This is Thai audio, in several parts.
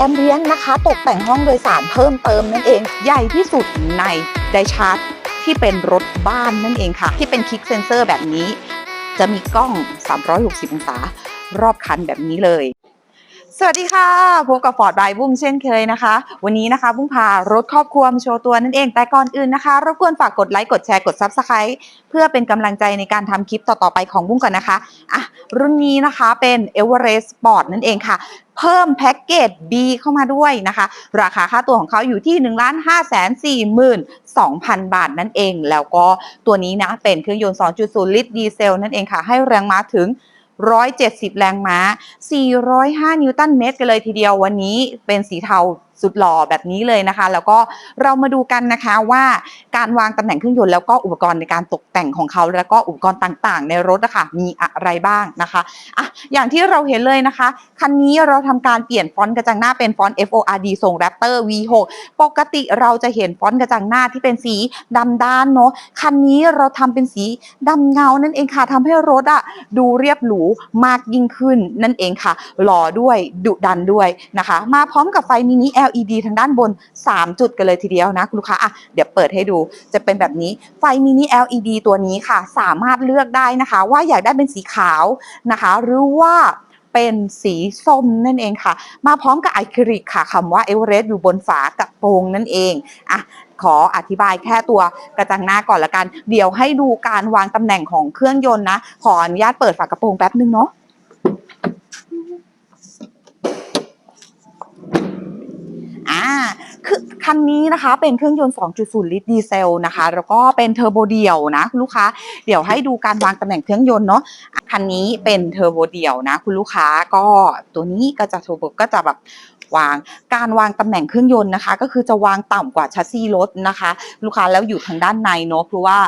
แอมเบียนนะคะ ตกแต่งห้องโดยสารเพิ่มเติมนั่นเอง ใหญ่ที่สุดในไดชาร์ตที่เป็นรถบ้านนั่นเองค่ะ ที่เป็นคลิกเซนเซอร์แบบนี้ จะมีกล้อง 360 องศารอบคันแบบนี้เลย สวัสดีค่ะพบกับฟอร์ดบายบุ้งเช่นเคยนะคะ วันนี้นะคะบุ้งพารถครอบครัวมาโชว์ตัวนั่นเอง แต่ก่อนอื่นนะคะ รบกวนฝากกดไลค์กดแชร์กด Subscribe เพื่อเป็นกำลังใจในการทำคลิปต่อ ๆ ไปของบุ้งก่อนนะคะอะรุ่นนี้นะคะเป็น Everest Sport นั่นเองค่ะ เพิ่มแพ็กเกจ B เข้ามาด้วยนะคะ ราคาค่าตัวของเขาอยู่ที่ 1 5 4 2 0 0 0 บาทนั่นเอง แล้วก็ตัวนี้นะเป็นเครื่องยนต์ 2.0 ลิตรดีเซลนั่นเองค่ะ ให้แรงม้าถึง 170 แรงม้า 405 นิวตันเมตรกันเลยทีเดียววันนี้เป็นสีเทา สุดหล่อแบบนี้เลยนะคะ แล้วก็เรามาดูกันนะคะว่าการวางตำแหน่งเครื่องยนต์แล้วก็อุปกรณ์ในการตกแต่งของเขา แล้วก็อุปกรณ์ต่างๆ ในรถนะคะมีอะไรบ้างนะคะอะอย่างที่เราเห็นเลยนะคะ คันนี้เราทำการเปลี่ยนฟอนต์กระจังหน้าเป็นฟอนต์ FORD ทรง Raptor V6 ปกติเราจะเห็นฟอนต์กระจังหน้าที่เป็นสีดำด้านเนาะคันนี้เราทำเป็นสีดำเงานั่นเองค่ะทำให้รถอะดูเรียบหรูมากยิ่งขึ้นนั่นเองค่ะหล่อด้วยดุดันด้วยนะคะ มาพร้อมกับไฟมินิ LED ทางด้านบน 3 จุดกันเลยทีเดียวนะคุณลูกค้าอะเดี๋ยวเปิดให้ดูจะเป็นแบบนี้ไฟมินิ LED ตัวนี้ค่ะ สามารถเลือกได้นะคะ ว่าอยากได้เป็นสีขาวนะคะ หรือว่าเป็นสีส้มนั่นเองค่ะ มาพร้อมกับไอคริกค่ะคำว่าเอเวอเรสต์อยู่บนฝากระโปรงนั่นเองอะขออธิบายแค่ตัวกระจังหน้าก่อนละกัน เดี๋ยวให้ดูการวางตำแหน่งของเครื่องยนต์นะ ขออนุญาตเปิดฝากระโปรงแป๊บนึงเนาะ อ่าคือคันนี้นะคะเป็นเครื่องยนต์ 2.0 ลิตรดีเซลนะคะ แล้วก็เป็นเทอร์โบเดี่ยวนะคุณลูกค้า เดี๋ยวให้ดูการวางตำแหน่งเครื่องยนต์เนาะ คันนี้เป็นเทอร์โบเดี่ยวนะคุณลูกค้า ก็ตัวนี้ก็จะเทอร์โบก็จะแบบวาง การวางตำแหน่งเครื่องยนต์นะคะ ก็คือจะวางต่ำกว่าชัสซีรถนะคะ ลูกค้าแล้วอยู่ทางด้านในเนาะเพราะว่า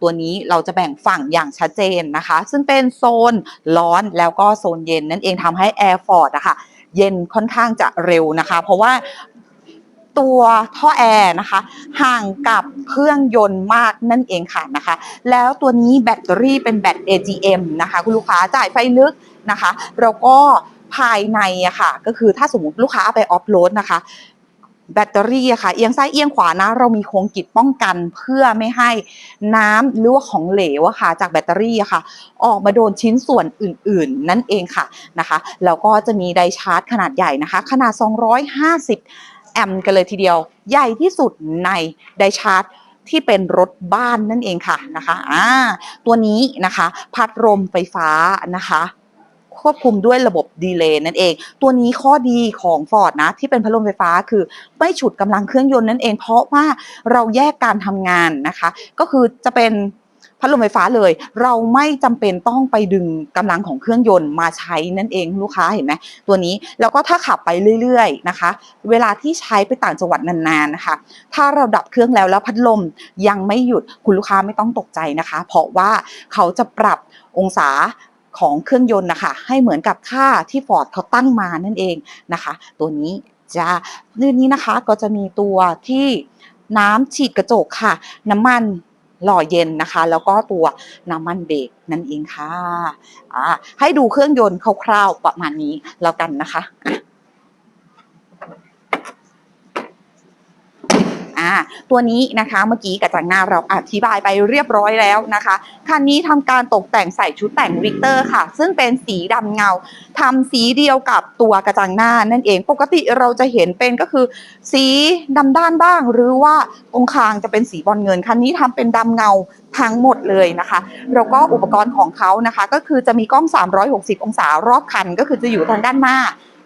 ตัวนี้เราจะแบ่งฝั่งอย่างชัดเจนนะคะ ซึ่งเป็นโซนร้อนแล้วก็โซนเย็นนั่นเองทำให้ Air f o r d อะค่ะเย็นค่อนข้างจะเร็วนะคะ เพราะว่า ตัวท่อแอร์นะคะ ห่างกับเครื่องยนต์มากนั่นเองค่ะนะคะ แล้วตัวนี้แบตเตอรี่เป็นแบต AGM นะคะ คุณลูกค้าจ่ายไฟลึกนะคะแล้วก็ภายในอะค่ะ ก็คือถ้าสมมติลูกค้าไปออฟโรดนะคะแบตเตอรี่อะค่ะเอียงซ้ายเอียงขวานะ เรามีโครงกิจป้องกันเพื่อไม่ให้น้ำหรือว่าของเหลวอะค่ะ จากแบตเตอรี่อะค่ะ ออกมาโดนชิ้นส่วนอื่นๆ นั่นเองค่ะนะคะแล้วก็จะมีไดชาร์จขนาดใหญ่นะคะ ขนาด 250 แอมกันเลยทีเดียว ใหญ่ที่สุดในไดชาร์จที่เป็นรถบ้านนั่นเองค่ะนะคะอ่าตัวนี้นะคะ พัดลมไฟฟ้านะคะ ควบคุมด้วยระบบดีเลย์นั่นเอง ตัวนี้ข้อดีของ Ford นะ ที่เป็นพัดลมไฟฟ้าคือไม่ฉุดกำลังเครื่องยนต์นั่นเอง เพราะว่าเราแยกการทำงานนะคะ ก็คือจะเป็น พัดลมไฟฟ้าเลย เราไม่จำเป็นต้องไปดึงกำลังของเครื่องยนต์มาใช้นั่นเองลูกค้าเห็นไหมตัวนี้แล้วก็ถ้าขับไปเรื่อยๆนะคะ เวลาที่ใช้ไปต่างจังหวัดนานๆนะคะ ถ้าเราดับเครื่องแล้วแล้วพัดลมยังไม่หยุดคุณลูกค้าไม่ต้องตกใจนะคะ เพราะว่าเขาจะปรับองศาของเครื่องยนต์นะคะ ให้เหมือนกับค่าที่ฟอร์ดเขาตั้งมานั่นเองนะคะ ตัวนี้จะเรื่องนี้นะคะก็จะมีตัวที่น้ำฉีดกระจกค่ะ น้ำมัน หล่อเย็นนะคะ แล้วก็ตัวน้ำมันเบรกนั่นเองค่ะะให้ดูเครื่องยนต์คร่าวๆประมาณนี้แล้วกันนะคะอะ อ่า ตัวนี้นะคะเมื่อกี้กระจังหน้าเราอธิบายไปเรียบร้อยแล้วนะคะคันนี้ทำการตกแต่งใส่ชุดแต่งวิกเตอร์ค่ะ ซึ่งเป็นสีดำเงาทำสีเดียวกับตัวกระจังหน้านั่นเองปกติเราจะเห็นเป็นก็คือ สีดำด้านบ้าง หรือว่าตรงคางจะเป็นสีบอลเงินคันนี้ทำเป็นดำเงาทั้งหมดเลยนะคะ แล้วก็อุปกรณ์ของเขานะคะ ก็คือจะมีกล้อง 360 องศารอบคัน ก็คือจะอยู่ทางด้านหน้า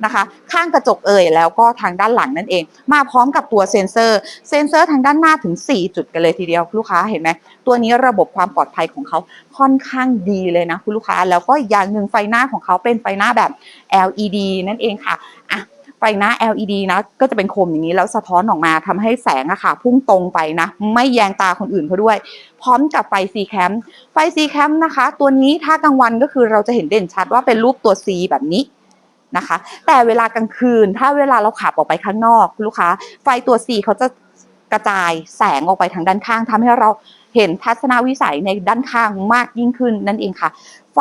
นะคะ ข้างกระจกเอ่ยแล้วก็ทางด้านหลังนั่นเอง มาพร้อมกับตัวเซ็นเซอร์ เซ็นเซอร์ทางด้านหน้าถึง 4 จุดกันเลยทีเดียวลูกค้าเห็นไหมตัวนี้ระบบความปลอดภัยของเขาค่อนข้างดีเลยนะคุณลูกค้า แล้วก็อย่างหนึ่งไฟหน้าของเขาเป็นไฟหน้าแบบ LED นั่นเองค่ะอะไฟหน้า LED นะ ก็จะเป็นโคมอย่างนี้แล้วสะท้อนออกมาทำให้แสงอะค่ะ พุ่งตรงไปนะ ไม่แยงตาคนอื่นเขาด้วย พร้อมกับไฟ C cam ไฟ C cam นะคะ ตัวนี้ถ้ากลางวันก็คือเราจะเห็นเด่นชัดว่าเป็นรูปตัว C แบบนี้ นะคะ แต่เวลากลางคืน ถ้าเวลาเราขับออกไปข้างนอกลูกค้า ไฟตัว C เขาจะกระจายแสงออกไปทางด้านข้างทำให้เราเห็นทัศนวิสัยในด้านข้างมากยิ่งขึ้นนั่นเองค่ะ ไฟ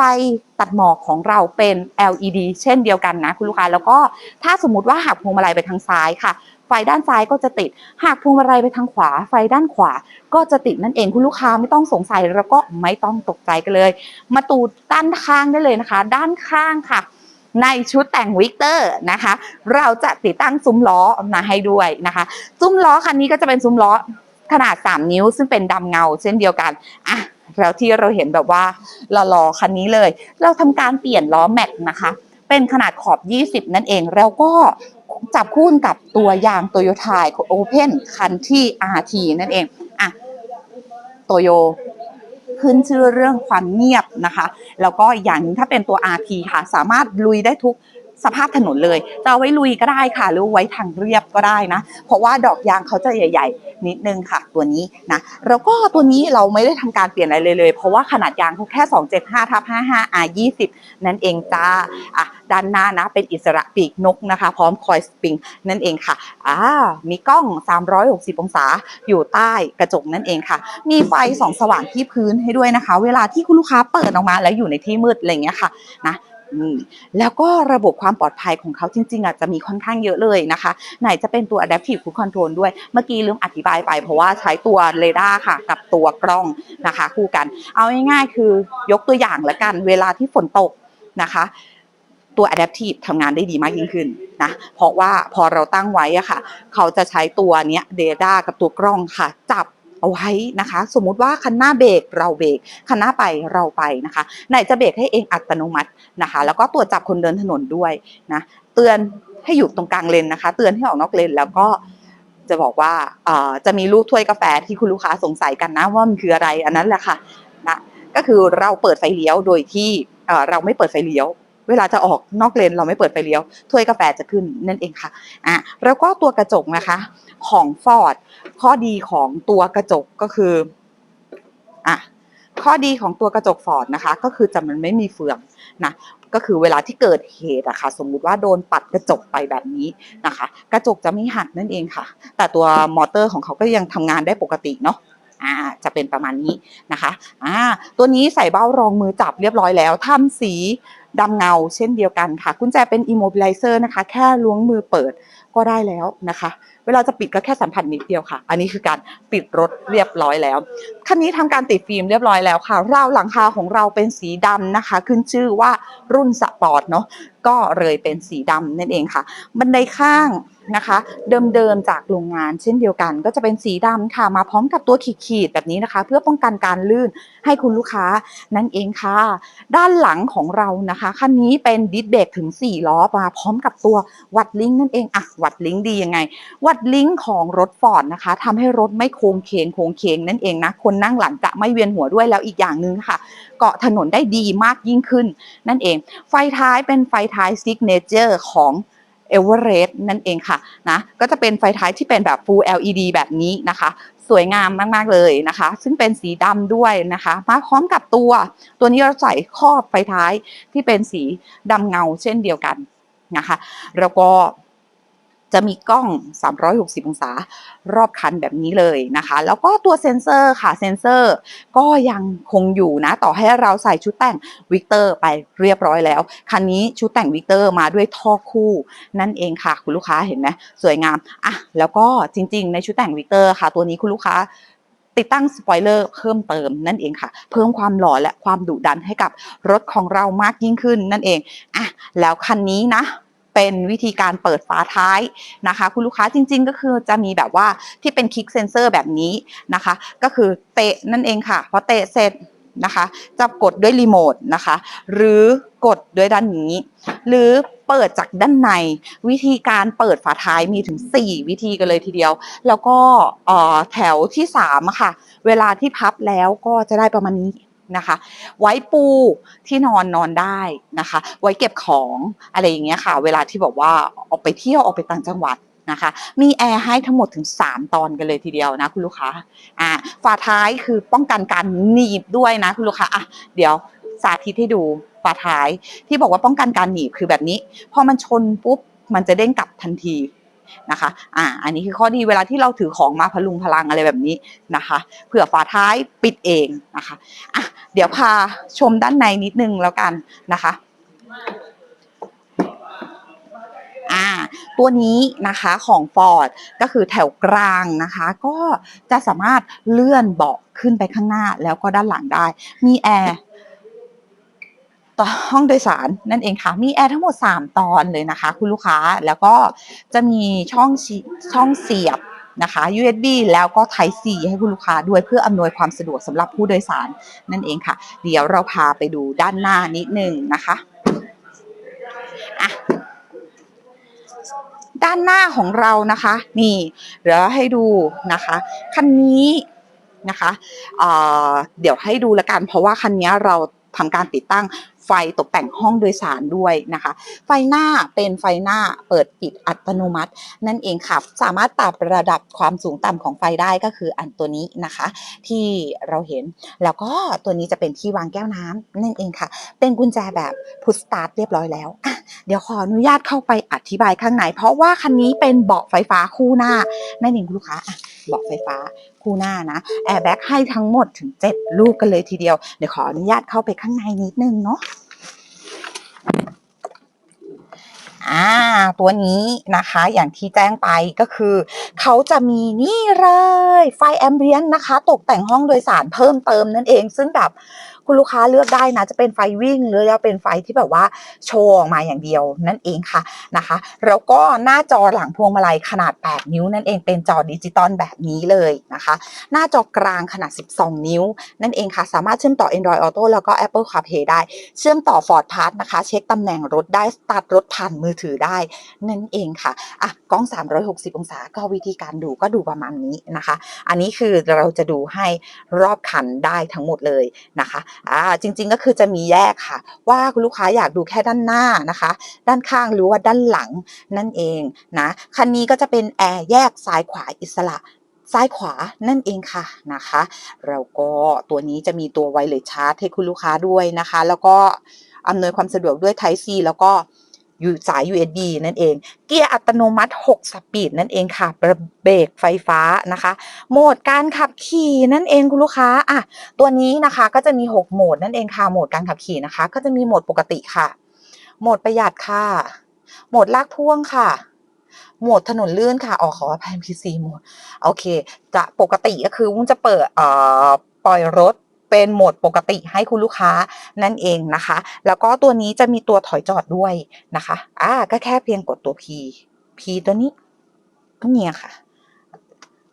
ตัดหมอกของเราเป็น LED เช่นเดียวกันนะคุณลูกค้า แล้วก็ถ้าสมมติว่าหักพวงมาลัยไปทางซ้ายค่ะ ไฟด้านซ้ายก็จะติด หากพวงมาลัยไปทางขวา ไฟด้านขวาก็จะติดนั่นเองคุณลูกค้าไม่ต้องสงสัยแล้วก็ไม่ต้องตกใจกันเลย มาตูด้านข้างได้เลยนะคะ ด้านข้างค่ะ ในชุดแต่งวิกเตอร์นะคะ เราจะติดตั้งซุ้มล้อมาให้ด้วยนะคะ ซุ้มล้อคันนี้ก็จะเป็นซุ้มล้อขนาด 3 นิ้ว ซึ่งเป็นดำเงาเช่นเดียวกันอะแล้วที่เราเห็นแบบว่าหล่อๆคันนี้เลย เราทำการเปลี่ยนล้อแม็กนะคะ เป็นขนาดขอบ 20 นั่นเอง แล้วก็จับคู่กับตัวยางโตโยต้าโอเพนคันที่ RT นั่นเองอะโตโย ขึ้นชื่อเรื่องความเงียบนะคะ แล้วก็อย่างหนึงถ้าเป็นตัว RT ค่ะ สามารถลุยได้ทุก สภาพถนนเลยจะเอาไว้ลุยก็ได้ค่ะ หรือไว้ทางเรียบก็ได้นะ เพราะว่าดอกยางเขาจะใหญ่ ๆ นิดนึงค่ะ ตัวนี้นะแล้วก็ตัวนี้เราไม่ได้ทำการเปลี่ยนอะไรเลยเลย เพราะว่าขนาดยางเขาแค่ 275ทับ55 R 20นั่นเองจ้าอะด้านหน้านะเป็นอิสระปีกนกนะคะ พร้อมคอยสปริงนั่นเองค่ะอ่ามีกล้อง 360 องศาอยู่ใต้กระจกนั่นเองค่ะ มีไฟส่องสว่างที่พื้นให้ด้วยนะคะ เวลาที่คุณลูกค้าเปิดออกมาแล้วอยู่ในที่มืดอะไรเงี้ยค่ะนะ แล้วก็ระบบความปลอดภัยของเขาจริงๆอะจะมีค่อนข้างเยอะเลยนะคะ ไหนจะเป็นตัว adaptive cruise control ด้วย เมื่อกี้ลืมอธิบายไปเพราะว่าใช้ตัวเรดาร์ค่ะ กับตัวกล้องนะคะ คู่กัน เอาง่ายๆคือยกตัวอย่างละกันเวลาที่ฝนตกนะคะตัว adaptive ทำงานได้ดีมากยิ่งขึ้นนะ เพราะว่าพอเราตั้งไว้อะค่ะ เขาจะใช้ตัวเนี้ยเรดาร์กับตัวกล้องค่ะ จับ เอาไว้นะคะ สมมุติว่าคันหน้าเบรกเราเบรกคันหน้าไปเราไปนะคะ ไหนจะเบรกให้เองอัตโนมัตินะคะ แล้วก็ตรวจจับคนเดินถนนด้วยนะเตือนให้อยู่ตรงกลางเลนนะคะ เตือนให้ออกนอกเลนแล้วก็จะบอกว่าจะมีรูปถ้วยกาแฟที่คุณลูกค้าสงสัยกันนะว่ามันคืออะไรอันนั้นแหละค่ะนะก็คือเราเปิดไฟเลี้ยวโดยที่เอ่อเราไม่เปิดไฟเลี้ยว เวลาจะออกนอกเลนเราไม่เปิดไฟเลี้ยวถ้วยกาแฟจะขึ้นนั่นเองค่ะอะแล้วก็ตัวกระจกนะคะ ของ Ford ข้อดีของตัวกระจกก็คืออะข้อดีของตัวกระจก Ford นะคะ ก็คือจะมันไม่มีเฟืองนะก็คือเวลาที่เกิดเหตุอะค่ะ สมมุติว่าโดนปัดกระจกไปแบบนี้นะคะ กระจกจะไม่หักนั่นเองค่ะ แต่ตัวมอเตอร์ของเขาก็ยังทำงานได้ปกติเนาะอ่าจะเป็นประมาณนี้นะคะอ่าตัวนี้ใส่เบ้ารองมือจับเรียบร้อยแล้วทำสีดำเงาเช่นเดียวกันค่ะ กุญแจเป็น immobilizer นะคะ แค่ล้วงมือเปิดก็ได้แล้วนะคะ เวลาจะปิดก็แค่สัมผัสนิดเดียวค่ะ อันนี้คือการปิดรถเรียบร้อยแล้ว คันนี้ทำการติดฟิล์มเรียบร้อยแล้วค่ะ ราวหลังคาของเราเป็นสีดำนะคะ ขึ้นชื่อว่ารุ่นสปอร์ตเนาะ ก็เลยเป็นสีดำนั่นเองค่ะ บันไดข้างนะคะ เดิมๆจากโรงงานเช่นเดียวกัน ก็จะเป็นสีดำค่ะมาพร้อมกับตัวขีดๆแบบนี้นะคะ เพื่อป้องกันการลื่นให้คุณลูกค้านั่นเองค่ะ ด้านหลังของเรานะคะคันนี้เป็นดิสเบรกถึง 4 ล้อมาพร้อมกับตัววัดลิงก์นั่นเองอะวัดลิงก์ดียังไงวัดลิงก์ของรถฟอร์ดนะคะทำให้รถไม่โค้งเคงโค้งเคงนั่นเองนะ คนนั่งหลังจะไม่เวียนหัวด้วยแล้วอีกอย่างหนึ่งค่ะ เกาะถนนได้ดีมากยิ่งขึ้น นั่นเอง ไฟท้ายเป็นไฟท้ายซิกเนเจอร์ของเอเวอเรสต์นั่นเองค่ะนะก็จะเป็นไฟท้ายที่เป็นแบบ Full LED แบบนี้นะคะ สวยงามมาก ๆ เลยนะคะ ซึ่งเป็นสีดำด้วยนะคะ มาพร้อมกับตัว ตัวนี้เราใส่ครอบไฟท้ายที่เป็นสีดำเงาเช่นเดียวกันนะคะ แล้วก็ จะมีกล้อง 360 องศารอบคันแบบนี้เลยนะคะ แล้วก็ตัวเซ็นเซอร์ค่ะ เซ็นเซอร์ก็ยังคงอยู่นะ ต่อให้เราใส่ชุดแต่งวิกเตอร์ไปเรียบร้อยแล้ว คันนี้ชุดแต่งวิกเตอร์มาด้วยท่อคู่ นั่นเองค่ะ คุณลูกค้าเห็นไหมสวยงามอะแล้วก็จริง ๆ ในชุดแต่งวิกเตอร์ค่ะ ตัวนี้คุณลูกค้าติดตั้งสปอยเลอร์เพิ่มเติมนั่นเองค่ะ เพิ่มความหล่อและความดุดันให้กับรถของเรามากยิ่งขึ้นนั่นเองอะแล้วคันนี้นะ เป็นวิธีการเปิดฝาท้ายนะคะ คุณลูกค้าจริง ๆ ก็คือจะมีแบบว่าที่เป็นคลิกเซนเซอร์แบบนี้นะคะ ก็คือเตะนั่นเองค่ะพอเตะเสร็จนะคะจะกดด้วยรีโมทนะคะ หรือกดด้วยด้านนี้ หรือเปิดจากด้านใน วิธีการเปิดฝาท้ายมีถึง 4 วิธีกันเลยทีเดียว แล้วก็แถวที่3ค่ะ เวลาที่พับแล้วก็จะได้ประมาณนี้ นะคะ ไว้ปูที่นอนนอนได้นะคะ ไว้เก็บของอะไรอย่างเงี้ยค่ะ เวลาที่บอกว่าออกไปเที่ยวออกไปต่างจังหวัดนะคะ มีแอร์ให้ทั้งหมดถึง 3 ตอนกันเลยทีเดียวนะคุณลูกค้าอ่าฝาท้ายคือป้องกันการหนีบด้วยนะคุณลูกค้าอะเดี๋ยวสาธิตให้ดูฝาท้ายที่บอกว่าป้องกันการหนีบคือแบบนี้ พอมันชนปุ๊บมันจะเด้งกลับทันที นะคะ อ่า อันนี้คือข้อดีเวลาที่เราถือของมาพลุงพลังอะไรแบบนี้นะคะ เผื่อฝาท้ายปิดเองนะคะ อะ เดี๋ยวพาชมด้านในนิดนึงแล้วกันนะคะ อ่า ตัวนี้นะคะของ Ford ก็คือแถวกลางนะคะ ก็จะสามารถเลื่อนเบาะขึ้นไปข้างหน้าแล้วก็ด้านหลังได้ มีแอร์ ต่อห้องโดยสารนั่นเองค่ะ มีแอร์ทั้งหมด 3 ตอนเลยนะคะ คุณลูกค้าแล้วก็จะมีช่องช่องเสียบนะคะ USB แล้วก็ Type C ให้คุณลูกค้าด้วยเพื่ออำนวยความสะดวกสำหรับผู้โดยสารนั่นเองค่ะ เดี๋ยวเราพาไปดูด้านหน้านิดนึงนะคะอะด้านหน้าของเรานะคะ นี่เดี๋ยวให้ดูนะคะคันนี้นะคะเอ่อเดี๋ยวให้ดูละกันเพราะว่าคันนี้เรา ทำการติดตั้งไฟตกแต่งห้องโดยสารด้วยนะคะ ไฟหน้าเป็นไฟหน้าเปิดปิดอัตโนมัติ นั่นเองค่ะ สามารถปรับระดับความสูงต่ำของไฟได้ก็คืออันตัวนี้นะคะ ที่เราเห็นแล้วก็ตัวนี้จะเป็นที่วางแก้วน้ำนั่นเองค่ะ เป็นกุญแจแบบพุชสตาร์ทเรียบร้อยแล้ว เดี๋ยวขออนุญาตเข้าไปอธิบายข้างในเพราะว่าคันนี้เป็นเบาะไฟฟ้าคู่หน้านั่นเองคุณลูกค้า เบาะไฟฟ้าคู่หน้านะแอร์แบ็กให้ทั้งหมดถึง 7 ลูกกันเลยทีเดียว เดี๋ยวขออนุญาตเข้าไปข้างในนิดนึงเนาะ อ่าตัวนี้นะคะอย่างที่แจ้งไปก็คือ เขาจะมีนี่เลย ไฟแอมเบียนนะคะ ตกแต่งห้องโดยสารเพิ่มเติมนั่นเอง ซึ่งแบบคุณลูกค้าเลือกได้นะจะเป็นไฟวิ่งหรือจะเป็นไฟที่แบบว่าโชว์ออกมาอย่างเดียวนั่นเองค่ะนะคะ แล้วก็หน้าจอหลังพวงมาลัยขนาด 8 นิ้วนั่นเองเป็นจอดิจิตอลแบบนี้เลยนะคะ หน้าจอกลางขนาด 12 นิ้ว นั่นเองค่ะ สามารถเชื่อมต่อ Android Auto แล้วก็ Apple CarPlay ได้ เชื่อมต่อ Ford Pass นะคะ เช็คตำแหน่งรถได้ตาร์ทรถผ่านมือถือได้นั่นเองค่ะอะกล้อง 360 องศาก็วิธีการดูก็ดูประมาณนี้นะคะ อันนี้คือเราจะดูให้รอบคันได้ทั้งหมดเลยนะคะอ่าจริง ๆก็คือจะมีแยกค่ะ ว่าคุณลูกค้าอยากดูแค่ด้านหน้านะคะ ด้านข้างหรือว่าด้านหลังนั่นเองนะคันนี้ก็จะเป็นแอร์แยกซ้ายขวาอิสระซ้ายขวานั่นเองค่ะนะคะแล้วก็ตัวนี้จะมีตัวไวเลสชาร์จให้คุณลูกค้าด้วยนะคะ แล้วก็อำนวยความสะดวกด้วย Type C แล้วก็ สาย USB นั่นเอง เกียร์อัตโนมัติ 6 สปีดนั่นเองค่ะเบรกไฟฟ้านะคะ โหมดการขับขี่นั่นเองคุณลูกค้าอะตัวนี้นะคะก็จะมี 6 โหมดนั่นเองค่ะโหมดการขับขี่นะคะ ก็จะมีโหมดปกติค่ะ โหมดประหยัดค่ะ โหมดลากพ่วงค่ะโหมดถนนลื่นค่ะอ๋อขออภัย PC โหมด โอเค จะปกติก็คือวุ้นจะเปิดเอ่อปล่อยรถ เป็นโหมดปกติให้คุณลูกค้านั่นเองนะคะ แล้วก็ตัวนี้จะมีตัวถอยจอดด้วยนะคะอ่าก็แค่เพียงกดตัว P P ตัวนี้ก็เนี่ยค่ะ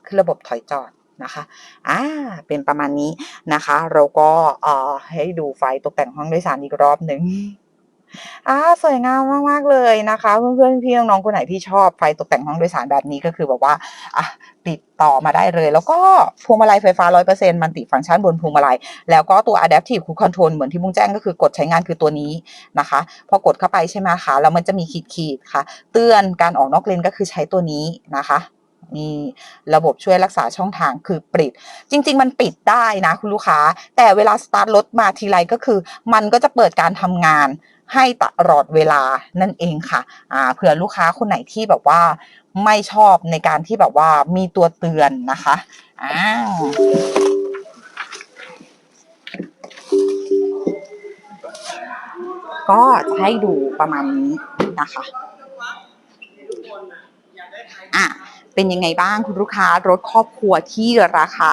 คือระบบถอยจอดนะคะอ่าเป็นประมาณนี้นะคะ เราก็เอ่อให้ดูไฟตกแต่งห้องโดยสารอีกรอบหนึ่ง อ่าสวยงามมากๆเลยนะคะเพื่อนๆพี่น้องๆคนไหนที่ชอบไฟตกแต่งห้องโดยสารแบบนี้ก็คือแบบว่าอะติดต่อมาได้เลย แล้วก็พวงมาลัยไฟฟ้า 100%มันติฟังก์ชันบนพวงมาลัย แล้วก็ตัว adaptive cruise control เหมือนที่บุ้งแจ้งก็คือกดใช้งานคือตัวนี้นะคะ พอกดเข้าไปใช่ไหมคะแล้วมันจะมีขีดๆค่ะ เตือนการออกนอกเลนก็คือใช้ตัวนี้นะคะนี่ระบบช่วยรักษาช่องทางคือปิด จริง ๆ มันปิดได้นะคุณลูกค้า แต่เวลาสตาร์ทรถมาทีไรก็คือ มันก็จะเปิดการทำงาน ให้ตลอดเวลานั่นเองค่ะอ่าเผื่อลูกค้าคนไหนที่แบบว่าไม่ชอบในการที่แบบว่ามีตัวเตือนนะคะอ้าก็จะให้ดูประมาณนี้นะคะอะเป็นยังไงบ้างคุณลูกค้ารถครอบครัวที่ราคา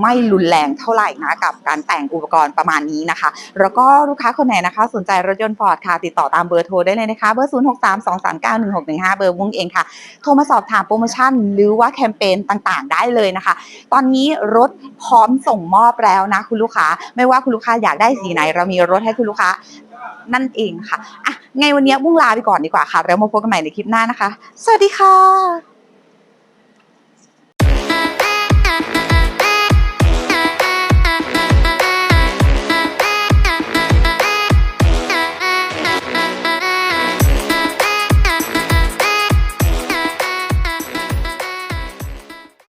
ไม่รุนแรงเท่าไหร่นะกับการแต่งอุปกรณ์ประมาณนี้นะคะ แล้วก็ลูกค้าคนไหนนะคะ สนใจรถยนต์ฟอร์ดค่ะ ติดต่อตามเบอร์โทรได้เลยนะคะ เบอร์ 0 6 3 2 3 9 1 6 1 5 เบอร์วุ้งเองค่ะ โทรมาสอบถามโปรโมชั่น หรือว่าแคมเปญต่างๆ ได้เลยนะคะ ตอนนี้รถพร้อมส่งมอบแล้วนะคุณลูกค้า ไม่ว่าคุณลูกค้าอยากได้สีไหน เรามีรถให้คุณลูกค้านั่นเองค่ะอะ ไงวันนี้บุ้งลาไปก่อนดีกว่าค่ะ แล้วมาพบกันใหม่ในคลิปหน้านะคะ สวัสดีค่ะ